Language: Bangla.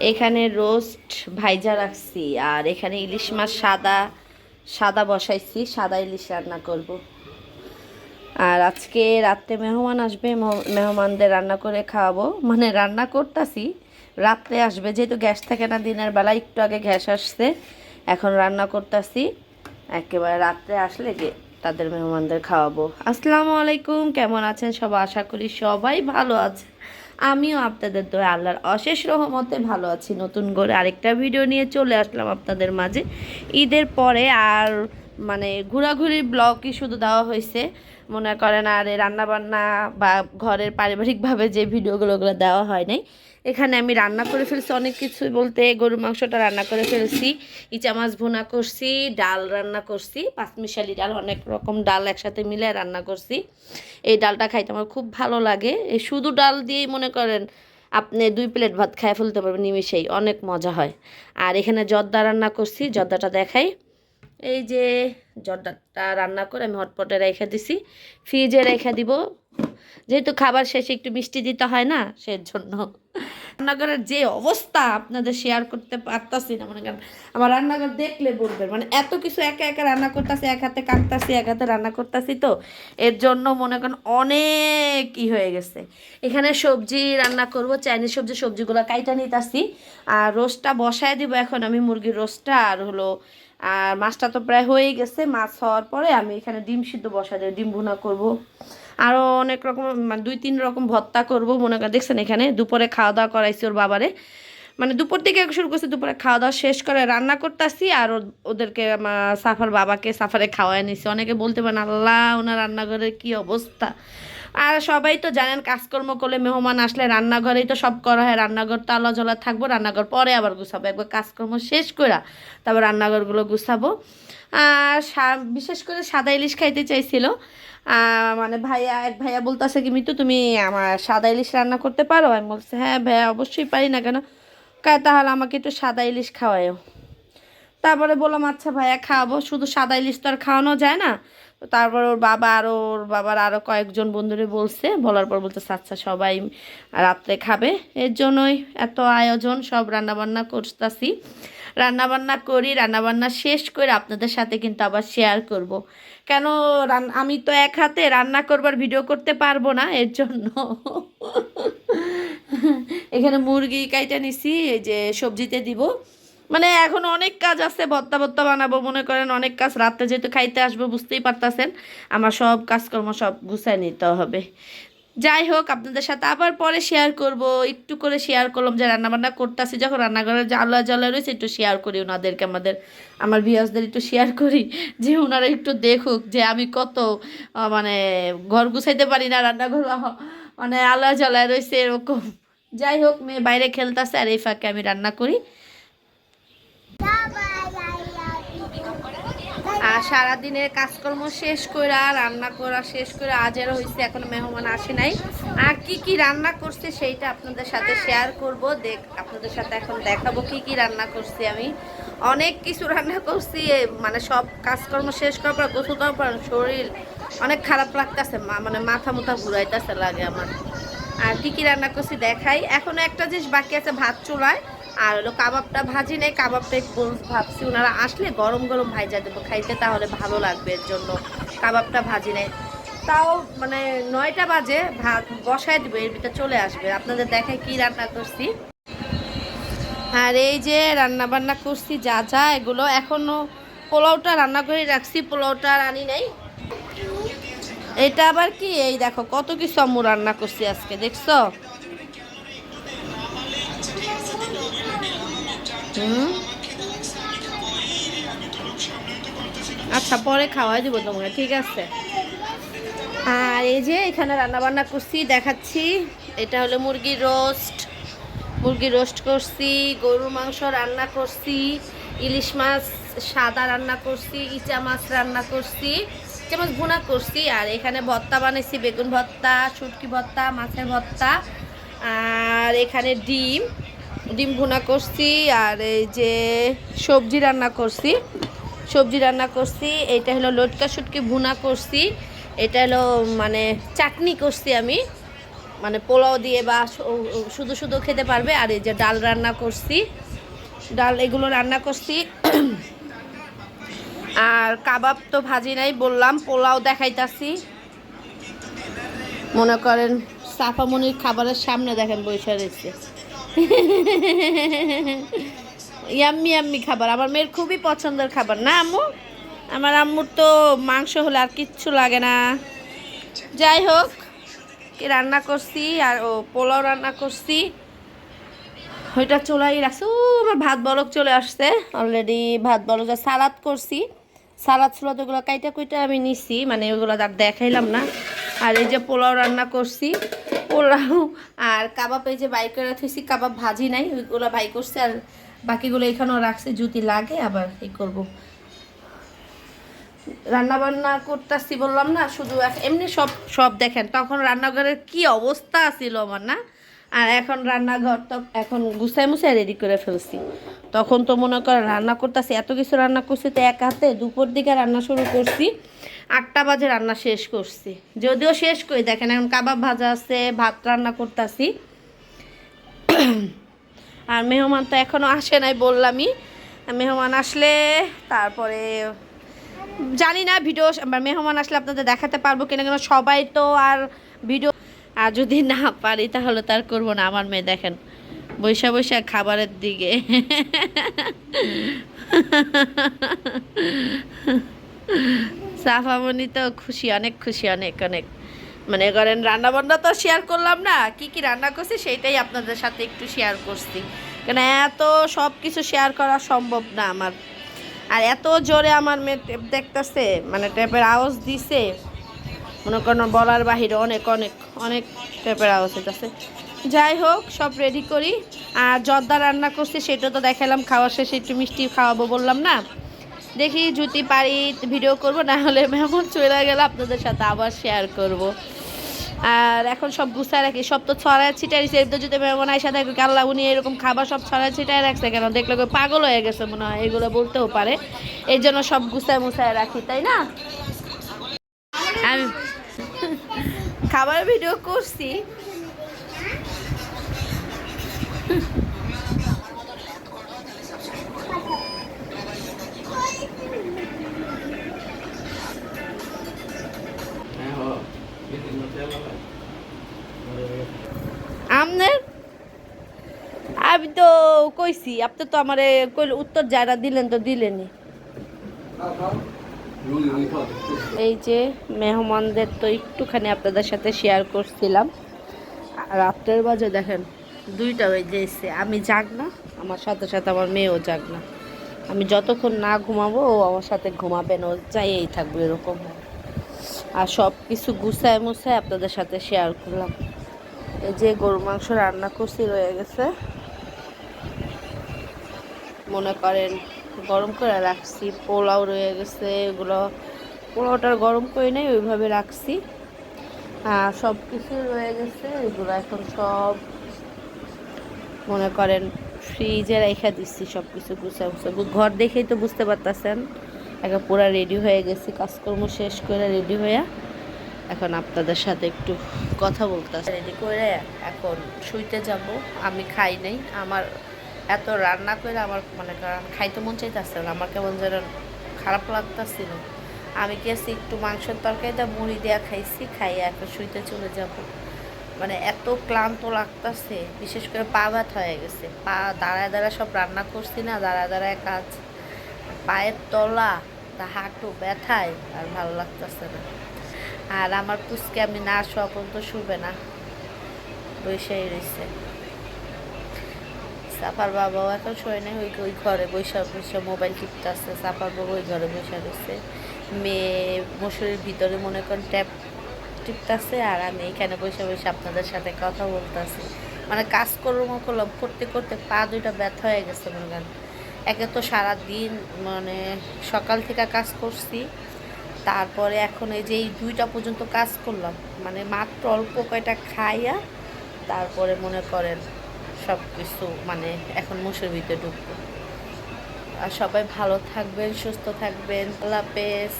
এখানে রোস্ট ভাইজা রাখছি, আর এখানে ইলিশ মাছ সাদা সাদা বসাইছি, সাদা ইলিশ রান্না করব। আর আজকে রাত্রে মেহমান আসবে, মেহ- মেহমানদের রান্না করে খাওয়াবো। মানে রান্না করতেছি, রাত্রে আসবে, যেহেতু গ্যাস থাকে না, দিনের বেলা একটু আগে গ্যাস আসছে, এখন রান্না করতেছি। একেবারে রাত্রে আসলে যে তাদের মেহমানদের খাওয়াবো। আসসালামু আলাইকুম, কেমন আছেন সব আশা করি সবাই ভালো আছে আমিও আপনাদের তো আল্লাহর অশেষ রহমতে ভালো আছি। নতুন করে আরেকটা ভিডিও নিয়ে চলে আসলাম আপনাদের মাঝে। ঈদের পরে আর মানে ঘোরাঘুরির ব্লগই শুধু দেওয়া হয়েছে। মনে করেন আর রান্নাবান্না বা ঘরের পারিবারিকভাবে যে ভিডিওগুলো ওগুলো দেওয়া হয় নাই। এখানে আমি রান্না করে ফেলছি অনেক কিছু বলতে গরুর মাংসটা রান্না করে ফেলছি, ইচা মাছ ভুনা করছি, ডাল রান্না করছি, পাঁচমিশালি ডাল, অনেক রকম ডাল একসাথে মিলে রান্না করছি। এই ডালটা খাইতে আমার খুব ভালো লাগে। এই শুধু ডাল দিয়েই মনে করেন আপনি দুই প্লেট ভাত খাই ফেলতে পারবেন, নিমিশেই অনেক মজা হয়। আর এখানে জর্দা রান্না করছি, জর্দাটা দেখাই। এই যে জর্দাটা রান্না করে আমি হটপটে রেখে দিছি, ফ্রিজে রেখে দিব। যেহেতু খাবার শেষে একটু মিষ্টি দিতে হয় না, সেজন্য রান্নাঘরের যে অবস্থা আপনাদের শেয়ার করতে পারতাছি না, মনে করেন। আমার রান্নাঘর দেখলে বলবেন মানে এত কিছু একা একা রান্না করতেছি, এক হাতে কাটতাছি, এক হাতে রান্না করতেছি তো, এর জন্য মনে করেন অনেক ই হয়ে গেছে। এখানে সবজি রান্না করব, চাইনিজ সবজি, সবজিগুলো কাইটা নিতেছি, আর রোস্টটা বসায় দিব এখন আমি মুরগির রোস্টটা, আর হলো, আর মাছটা তো প্রায় হয়েই গেছে, মাছ হওয়ার পরে আমি এখানে ডিম সিদ্ধ বসাই দেবো, ডিম ভুনা করব। আরও অনেক রকম মানে দুই তিন রকম ভত্তা করব মনে করেন দেখছেন এখানে? দুপুরে খাওয়া দাওয়া করাইছি ওর বাবারে। মানে দুপুর থেকে শুরু করছি, দুপুরে খাওয়া দাওয়া শেষ করে রান্না করতেছি আর ওদেরকে সাফার বাবাকে সাফারে খাওয়াই নিছি। অনেকে বলতে পারেন, আল্লাহ, ওনার রান্নাঘরের কি অবস্থা? আর সবাই তো জানেন, কাজকর্ম করলে মেহমান আসলে রান্নাঘরেই তো সব করা হয়। রান্নাঘর তো আলো জ্বলা থাকব, রান্নাঘর পরে আবার গুছাবো। একবার কাজকর্ম শেষ করে তারপর রান্নাঘরগুলো গুছাবো। বিশেষ করে সাদা ইলিশ খাইতে চাইছিল। মানে ভাইয়া, এক ভাইয়া বলতেছে কি, মিতু, তুমি আমার সাদা ইলিশ রান্না করতে পারো? আমি বলছি হ্যাঁ ভাইয়া, অবশ্যই পারি না কেন? কায়, তাহলে আমাকে একটু সাদা ইলিশ খাওয়ায়ও তারপরে বললাম আচ্ছা ভাইয়া, খাওয়াবো। শুধু সাদা ইলিশ তো আর খাওয়ানো যায় না। তারপর ওর বাবা আর, ওর বাবার আরও কয়েকজন বন্ধুরে বলছে। বলার পর বলতেছে আচ্ছা সবাই রাত্রে খাবে। এর জন্যই এত আয়োজন, সব রান্নাবান্না করতেছি। রান্নাবান্না করি, রান্নাবান্না শেষ করে আপনাদের সাথে কিন্তু আবার শেয়ার করব। কেন আমি তো এক হাতে রান্না করবার ভিডিও করতে পারব না, এর জন্য। এখানে মুরগি কাইটা নিছি, এই যে সবজিতে দিব। মানে এখন অনেক কাজ আছে ভত্তা ভত্তা বানাবো, মনে করেন অনেক কাজ, রাত্রে যেহেতু খাইতে আসব, বুঝতেই পারতাছেন। আমার সব কাজকর্ম সব গুছায় নিতে হবে। যাই হোক, আপনাদের সাথে আবার পরে শেয়ার করব। একটু করে শেয়ার করলাম যে রান্নাবান্না করতেছি, যখন রান্নাঘরে জ্বালা জ্বালা রয়েছে, একটু শেয়ার করি ওনাদেরকে, আমাদের, আমার বিয়াসদের একটু শেয়ার করি, যে ওনারা একটু দেখুক যে আমি কত মানে ঘর গুছাইতে পারি না রান্নাঘর মানে আলা জ্বালায় রয়েছে এরকম। যাই হোক, মেয়ে বাইরে খেলতেছে আর এই ফাঁকে আমি রান্না করি। আর সারাদিনের কাজকর্ম শেষ করে রান্না করা শেষ করে আজেরও হয়েছে এখন মেহমান আসে নাই। আর কি কি রান্না করছে সেইটা আপনাদের সাথে শেয়ার করব। দেখ, আপনাদের সাথে এখন দেখাবো কি কি রান্না করছি আমি। অনেক কিছু রান্না করছি মানে সব কাজকর্ম শেষ করার পর, গোসল করার পর শরীর অনেক খারাপ লাগতেছে মানে মাথা মুথা ঘুরাইতেছে লাগে আমার। আর কি কি রান্না করছি দেখাই। এখনও একটা জিনিস বাকি আছে ভাত চুলায়। আর হলো কাবাবটা ভাজি নেই, কাবাবটা একটু ভাবছি। ওনারা আসলে গরম গরম ভাইজা দেবো খাইতে, তাহলে ভালো লাগবে এর জন্য। কাবাবটা ভাজি নেই। তাও মানে নয়টা বাজে, ভাত বসায় দেবো, এর ভিতরে চলে আসবে। আপনাদের দেখায় কি রান্না করছি। আর এই যে রান্না বান্না করছি যা যা, এগুলো এখনও পোলাওটা রান্না করে রাখছি, পোলাওটা আর আনি নাই। এটা আবার কি? এই দেখো, কত কিছু আম্মু রান্না করছি আজকে, দেখছ? আচ্ছা পরে খাওয়াই দিব তোমাকে, ঠিক আছে? আর এই যে এখানে রান্না বান্না করছি, দেখাচ্ছি। এটা হলো মুরগির রোস্ট। মুরগির রোস্ট করছি, গরুর মাংস রান্না করছি, ইলিশ মাছ সাদা রান্না করছি, ইচা মাছ রান্না করছি, ইচা মাছ ভুনা করছি। আর এখানে ভর্তা বানাইছি, বেগুন ভর্তা, শুটকি ভর্তা, মাছের ভর্তা। আর এখানে ডিম। ডিম ভুনা করছি আর এই যে সবজি রান্না করছি। সবজি রান্না করছি এটা হলো লটকা শুটকি ভুনা করছি। এটা হলো মানে চাটনি করছি আমি। মানে পোলাও দিয়ে বা শুধু শুধু খেতে পারবে। আর এই যে ডাল রান্না করছি। ডাল এগুলো রান্না করছি। আর কাবাব তো ভাজি নাই, বললাম পোলাও দেখাইতাছি। মনে করেন, সাফামনির খাবারের সামনে দেখেন বৈশা রয়েছে। ইয়াম্মি ইয়াম্মি খাবার, আমার মেয়ের খুবই পছন্দের খাবার। না, আম্মু? আমার আম্মুর তো মাংস হলে আর কিচ্ছু লাগে না। যাই হোক, কি রান্না করছি, আর ও পোলাও রান্না করছি। ওইটা চলাই রাখছি। ও আমার ভাত বলক চলে আসছে। অলরেডি ভাত বলক সালাদ করছি। সালাদ তো ওগুলো কাইটা কুইটা আমি নিছি মানে ওগুলো আর দেখাইলাম না। আর এই যে পোলাও রান্না করছি। পোলাও আর কাবাব এই যে বাই করে থুইছি কাবাব ভাজি নাই, ওইগুলো বাই করছে আর বাকিগুলো এখানেও রাখছি, যদি লাগে আবার এই করব। রান্না বান্না করতেছি বললাম না, শুধু এমনি সব সব দেখেন, তখন রান্নাঘরের কি অবস্থা ছিল আমার না? আর এখন রান্নাঘর তো এখন গুছাই মুছাই রেডি করে ফেলছি। তখন তো মনে করেন রান্না করতেছি, এত কিছু রান্না করছি তো এক হাতে দুপুর দিকে রান্না শুরু করছি। আটটা বাজে রান্না শেষ করছি। যদিও শেষ করি, দেখেন এখন কাবাব ভাজা আছে, ভাত রান্না করতেছি। আর মেহমান তো এখনও আসে নাই বললামই। মেহমান আসলে তারপরে, জানি না ভিডিও মেহমান আসলে আপনাদের দেখাতে পারব কিনা কেন, সবাই তো আর ভিডিও, আর যদি না পারি তাহলে তার করব না আমার মেয়ে, দেখেন। বৈশা বৈশা খাবারের দিকে। সাফামণি তো খুশি, অনেক খুশি, অনেক অনেক। মানে করেন রান্না বান্না তো শেয়ার করলাম না, কি কি রান্না করছি সেইটাই আপনাদের সাথে একটু শেয়ার করছি। কেন এত সব কিছু শেয়ার করা সম্ভব না আমার। আর এত জোরে আমার মেয়ে টেপ দেখতেছে মানে টেপের আওয়াজ দিছে। মনে করেন বলার বাহিরে অনেক অনেক অনেক টেপের আওয়াজ হইতেছে। যাই হোক, সব রেডি করি। আর জর্দা রান্না করছি, সেটা তো দেখালাম, খাওয়া শেষে একটু মিষ্টি খাওয়াবো বললাম না। দেখি যদি পারি ভিডিও করব, না হলে মেমন চলে গেলে আপনাদের সাথে আবার শেয়ার করব। আর এখন সব গুছায় রাখি, সব তো ছড়ায় ছিটাই দিচ্ছে এর তো যদি মেমন আইসা থাকে কাল্লা উনি এরকম খাবার সব ছড়ায় ছিটাই রাখছে কেন? দেখলে পাগল হয়ে গেছে মনে হয়, এগুলো বলতেও পারে। এই জন্য সব গুছায় মুছায় রাখি, তাই না? আমি খাবার ভিডিও করছি। আমনের আমি তো কইছি, আপনি তো আমারে কইল উত্তর যারা দিলেন তো দিলেনি এই যে মেহমানদের তো একটুখানি আপনাদের সাথে শেয়ার করছিলাম। রাত্রের বাজে দেখেন, দুইটা বেজে এসছে আমি যাক না, আমার সাথে সাথে আমার মেয়েও যাক না। আমি যতক্ষণ না ঘুমাবো, ও আমার সাথে ঘুমাবেন ও চাইয়েই থাকবে এরকম। আর সব কিছু গুছায় মুছায় আপনাদের সাথে শেয়ার করলাম। এই যে গরু মাংস রান্না করছি, রয়ে গেছে। মনে করেন গরম করে রাখছি, পোলাও রয়ে গেছে, এগুলো পোলাওটার গরম করে নেই, ওইভাবে রাখছি। সব কিছু রয়ে গেছে, এগুলো এখন সব মনে করেন ফ্রিজে রেখে দিচ্ছি সব কিছু গুছা। গুছা ঘর দেখেই তো বুঝতে পারতেছেন এখন পুরো রেডি হয়ে গেছি, কাজকর্ম শেষ করে রেডি হয়ে এখন আপনাদের সাথে একটু কথা বলতেছি রেডি করে এখন শুইতে যাব। আমি খাই নাই। আমার এত রান্না করে আমার মানে কারণ খাইতে মন চাইতেছে না। আমার কেমন যেন খারাপ লাগতেছিল। আমি গেছি একটু মাংসের তরকারিটা মুড়ি দেওয়া খাইছি, খাইয়ে এখন শুইতে চলে যাব। মানে এত ক্লান্ত লাগতেছে। বিশেষ করে পা ব্যথা হয়ে গেছে। পা দাঁড়ায় দাঁড়ায় সব রান্না করছি না, দাঁড়ায় দাঁড়ায় কাজ। পায়ের তলা, তা হাঁটু ব্যথায় আর ভালো লাগতেছে না। আর আমার পুচকে আমি না শোয়া পর্যন্ত শুবে না। বৈশাই রয়েছে সাপার বাবাও এখন শোয় নাই, ওই ওই ঘরে বৈশাখ বৈশাখ মোবাইল টিপতেছে সাপার বাবা ওই ঘরে বসে রয়েছে মেয়ে মশুরির ভিতরে মনে করেন ট্যাপ টিপতেছে আর আমি এখানে বসে বসে আপনাদের সাথে কথা বলতেছি। মানে কাজ করব করলাম, করতে করতে পা দুইটা ব্যথা হয়ে গেছে মনে করেন। একে তো সারা দিন মানে সকাল থেকে কাজ করছি তারপরে এখন এই যে এই দুইটা পর্যন্ত কাজ করলাম। মানে মাত্র অল্প কয়টা খাইয়া তারপরে মনে করেন সব কিছু মানে এখন মুসের ভিতরে ঢুকবো। আর সবাই ভালো থাকবেন, সুস্থ থাকবেন। আল্লাহ হাফেজ।